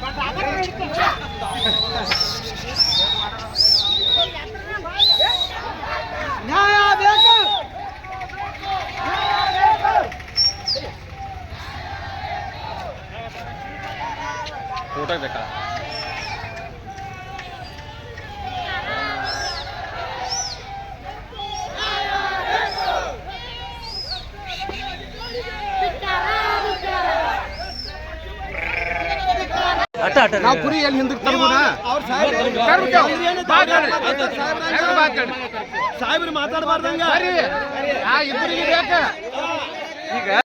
But அதான் இருக்கு photo ಬೇಕಾ ನಾವು ಕುರಿ ಎಲ್ಲಿ ಹಿಂದಕ್ಕೆ ತರ್ಬೋಣ ಸಾಹೇಬ್ರು ಮಾತಾಡಬಾರ್ದಂಗ? ಈಗ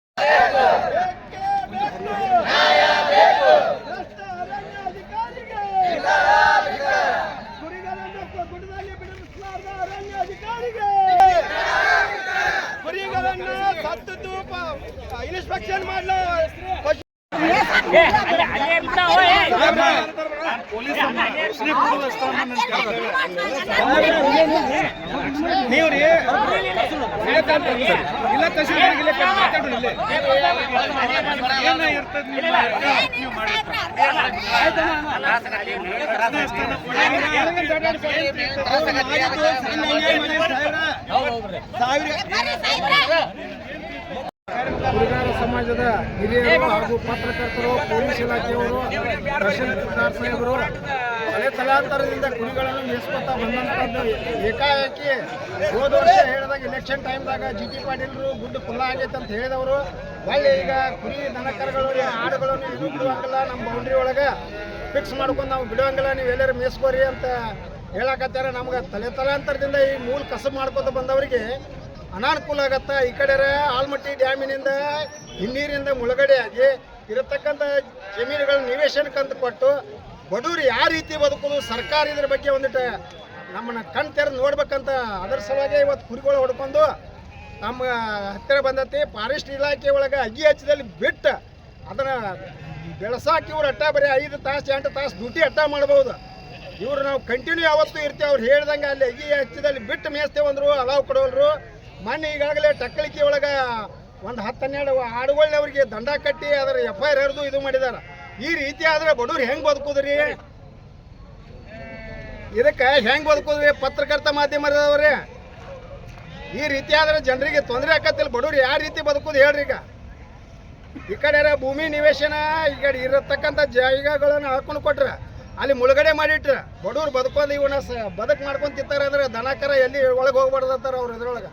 ಕುರಿಗಳನ್ನು ಸತ್ತದ್ದು ಇನ್ಸ್ಪೆಕ್ಷನ್ ಮಾಡಲ ನೀವ್ರಿ ಇಲ್ಲ ತಹಶೀಲ್ದಾರ್ ಇಲ್ಲ ಮಾತಾಡ್ರಿ ಇಲ್ಲೇ ಏನ ಇರ್ತದ ನೀವು ಕುರಿಗಾರ ಸಮಾಜದ ಹಿರಿಯರು ಹಾಗೂ ಪತ್ರಕರ್ತರು, ಪೊಲೀಸ್ ಇಲಾಖೆಯವರು ತಹಶೀಲ್ದಾರ್ ಸಾಹೇಬರು ಹಳೆ ತಲಾಂತರದಿಂದ ಕುರಿಗಳನ್ನು ಮೇಯಿಸ್ಕೊತಾ ಬಂದಂಥದ್ದು ಏಕಾಏಕಿ ಹೋದ ವರ್ಷ ಹೇಳಿದಾಗ ಇಲೆಕ್ಷನ್ ಟೈಮ್ದಾಗ ಜಿ ಟಿ ಪಾಟೀಲ್ರು ಗುಡ್ಡು ಖುಲ್ಲ ಆಗೈತೆ ಅಂತ ಹೇಳಿದವರು. ಒಳ್ಳೆ ಈಗ ಕುರಿ ದನಕರಗಳು ಆಡುಗಳನ್ನು ಇದು ಬಿಡುವಂಗಿಲ್ಲ. ನಮ್ಮ ಬೌಂಡ್ರಿ ಒಳಗೆ ಫಿಕ್ಸ್ ಮಾಡ್ಕೊಂಡು ನಾವು ಬಿಡುವಂಗಿಲ್ಲ. ನೀವು ಎಲ್ಲರೂ ಮೇಯಿಸ್ಕೋರಿ ಅಂತ ಹೇಳಕತ್ತಾರ, ನಮ್ಗೆ ತಲೆ ತಲಾಂತರದಿಂದ ಈ ಮೂಲ ಕಸಬು ಮಾಡ್ಕೋತ ಬಂದವರಿಗೆ ಅನಾನುಕೂಲ ಆಗತ್ತೆ? ಈ ಕಡೆ ಆಲ್ಮಟ್ಟಿ ಡ್ಯಾಮಿನಿಂದ ಹಿನ್ನೀರಿಂದ ಮುಳುಗಡೆ ಆಗಿ ಇರತಕ್ಕಂಥ ಜಮೀನುಗಳ ನಿವೇಶನಕ್ಕಂತ ಕೊಟ್ಟು ಬಡವರು ಯಾವ ರೀತಿ ಬದುಕೋದು, ಸರ್ಕಾರ ಇದ್ರ ಬಗ್ಗೆ ಒಂದಿಟ್ಟು ನಮ್ಮನ್ನ ಕಣ್ ತೆರೆದು ನೋಡ್ಬೇಕಂತ ಅದರ ಸಲುವಾಗಿ ಇವತ್ತು ಕುರಿಗಳು ಹೊಡ್ಕೊಂಡು ನಮ್ಮ ಹತ್ತಿರ ಬಂದತಿ. ಫಾರೆಸ್ಟ್ ಇಲಾಖೆ ಒಳಗೆ ಅಗ್ಗಿ ಹಚ್ಚದಲ್ಲಿ ಬಿಟ್ಟು ಅದನ್ನು ಬೆಳೆಸಾಕಿ ಇವ್ರು ಅಟ್ಟ ಬರೀ ಐದು ತಾಸು, ಎಂಟು ತಾಸು ಡ್ಯೂಟಿ ಅಟ್ಟ ಮಾಡ್ಬೋದು. ಇವ್ರು ನಾವು ಕಂಟಿನ್ಯೂ ಯಾವತ್ತೂ ಇರ್ತೇವೆ. ಅವ್ರು ಹೇಳ್ದಂಗೆ ಅಲ್ಲಿ ಈ ಹಚ್ಚಿದಲ್ಲಿ ಬಿಟ್ಟು ಮೇಯಿಸ್ತೇವೆ ಅಂದರು ಅಲಾವ್ ಕೊಡೋಲ್ರು. ಮೊನ್ನೆ ಈಗಾಗಲೇ ಟಕ್ಕಳಿಕೆ ಒಳಗೆ ಒಂದು ಹತ್ತು ಹನ್ನೆರಡು ಅವ್ರಿಗೆ ದಂಡ ಕಟ್ಟಿ ಅದರ ಎಫ್ ಐ ಆರ್ ಇದು ಮಾಡಿದಾರೆ. ಈ ರೀತಿ ಆದ್ರೆ ಬಡವ್ರು ಹೆಂಗೆ ಬದುಕುದ್ರಿ? ಇದಕ್ಕೆ ಹೆಂಗೆ ಬದುಕುದ್ರಿ? ಪತ್ರಕರ್ತ ಮಾಧ್ಯಮದವ್ರಿ. ಈ ರೀತಿ ಆದ್ರೆ ಜನರಿಗೆ ತೊಂದರೆ ಆಕತ್ತಿಲ್ಲ. ಬಡವ್ರು ಯಾವ ರೀತಿ ಬದುಕುದು ಹೇಳ್ರಿ ಈಗ. ಈ ಕಡೆ ಭೂಮಿ ನಿವೇಶನ, ಈ ಕಡೆ ಇರತಕ್ಕಂಥ ಜಾಗಗಳನ್ನು ಹಾಕೊಂಡು ಕೊಟ್ರ. ಅಲ್ಲಿ ಮುಳುಗಡೆ ಮಾಡಿಟ್ರ ಬಡವ್ರು ಬದುಕೊಂಡು ಇವನ ಸ ಬದುಕು ಮಾಡ್ಕೊಂಡ್ ತಿಂತಾರ ಅಂದ್ರೆ ದನಕರ ಎಲ್ಲಿ ಒಳಗೆ ಹೋಗ್ಬಾರ್ದು ಅವ್ರ ಇದ್ರೊಳಗೆ.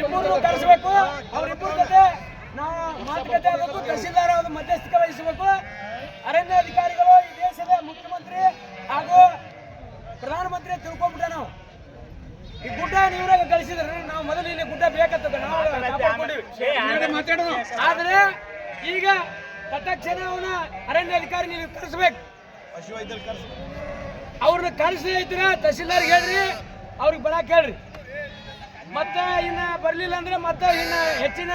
ಇಬ್ಬರು ಕರೆಸಬೇಕು. ಅವ್ರಿಬ್ಬರ ಜೊತೆ ನಾವು ಮಾತುಕತೆ ಆಗಬೇಕು ಅವರು ಮಧ್ಯಸ್ಥಿಕೆ ವಹಿಸಬೇಕು. ಅರಣ್ಯ ಅಧಿಕಾರಿಗಳು ಈ ದೇಶದ ಮುಖ್ಯಮಂತ್ರಿ ಹಾಗೂ ಪ್ರಧಾನಮಂತ್ರಿ ತಿಳ್ಕೊಂಡ್ಬಿಟ್ಟ ನಾವು. ಈ ಗುಡ್ಡ ನೀವ್ರಾಗ ಕಳಿಸಿದ್ರೆ ನಾವು ಮೊದಲು ಇಲ್ಲಿ ಗುಡ್ಡ ಬೇಕಂತ ನಾವು ಕಾಪಾಡ್ಕೊಂಡಿವಿ. ಆದ್ರೆ ಈಗ ತಕ್ಷಣ ಅವನ ಅರಣ್ಯ ಅಧಿಕಾರಿ ನೀವು ಕರೆಸ್ಬೇಕು. ಅವ್ರನ್ನ ಕರೆಸಿ ಇದ್ರೆ ತಹಸೀಲ್ದಾರ್ ಹೇಳ್ರಿ ಅವ್ರಿಗೆ ಬರಕ್ ಹೇಳ್ರಿ. ಮತ್ತೆ ಇನ್ನ ಬರ್ಲಿಲ್ಲ ಅಂದ್ರೆ ಮತ್ತೆ ಇನ್ನ ಹೆಚ್ಚಿನ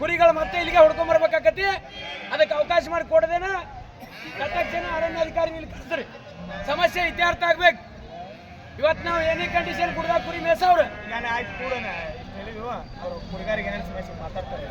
ಕುರಿಗಳು ಮತ್ತೆ ಇಲ್ಲಿಗೆ ಹುಡ್ಕೊಂಡ್ ಬರ್ಬೇಕಾಕತಿ ಅದಕ್ಕೆ ಅವಕಾಶ ಮಾಡಿ ಕೊಡದೇನ ತಕ್ಷಣ ಅರಣ್ಯ ಅಧಿಕಾರಿ ನೀವು ಕರೆಸ್ರಿ. ಸಮಸ್ಯೆ ಇತ್ಯರ್ಥ ಆಗ್ಬೇಕು. ಇವತ್ತು ನಾವು ಏನೇ ಕಂಡೀಷನ್ ಕುಡ್ದಾಗ ಕುರಿ ಮೇಸವ್ರು ಆಯ್ತು ಕೂಡನ ಹೇಳಿದ್ವು ಅವರು ಕುಡಿಗಾರಿಗೆ ಏನೇನು ಸಮಸ್ಯೆ ಮಾತಾಡ್ತಾರೆ.